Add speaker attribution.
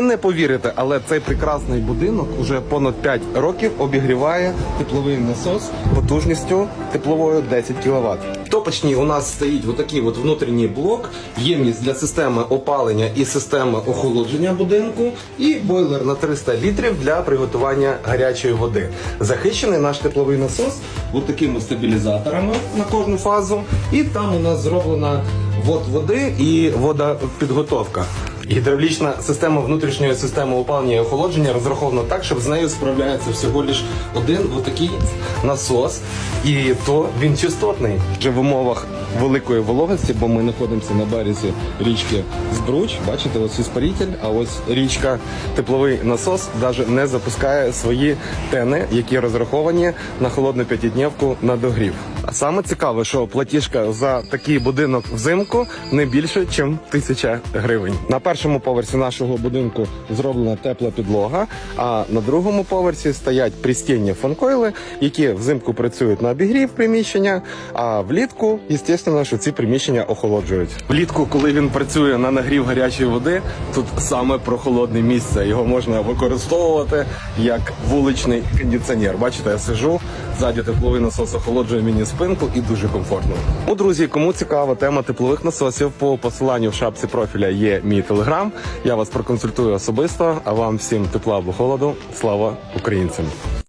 Speaker 1: Не повірите, але цей прекрасний будинок уже понад 5 років обігріває тепловий насос потужністю тепловою 10 кВт. В у нас стоїть отакий от внутрішній блок, ємність для системи опалення і системи охолодження будинку, і бойлер на 300 літрів для приготування гарячої води. Захищений наш тепловий насос от такими стабілізаторами на кожну фазу. І там у нас зроблена вод води і водопідготовка. Гідравлічна система внутрішньої системи опалення і охолодження розрахована так, щоб з нею справляється всього лиш один отакий насос, і то він чистотний. Вже в умовах великої вологості, бо ми знаходимося на березі річки Збруч. Бачите, ось іспаритель, а ось річка тепловий насос навіть не запускає свої тени, які розраховані на холодну п'ятидневку на догрів. Саме цікаве, що платіжка за такий будинок взимку не більше, ніж тисяча гривень. На першому поверсі нашого будинку зроблена тепла підлога, а на другому поверсі стоять пристінні фанкойли, які взимку працюють на обігрів приміщення, а влітку, звісно, що ці приміщення охолоджують. Влітку, коли він працює на нагрів гарячої води, тут саме прохолодне місце. Його можна використовувати як вуличний кондиціонер. Бачите, я сижу, ззаді тепловий насос охолоджує мені спинку і дуже комфортно. У друзі, кому цікава тема теплових насосів, по посиланню в шапці профіля є мій телеграм. Я вас проконсультую особисто. А вам всім тепла або холоду. Слава українцям!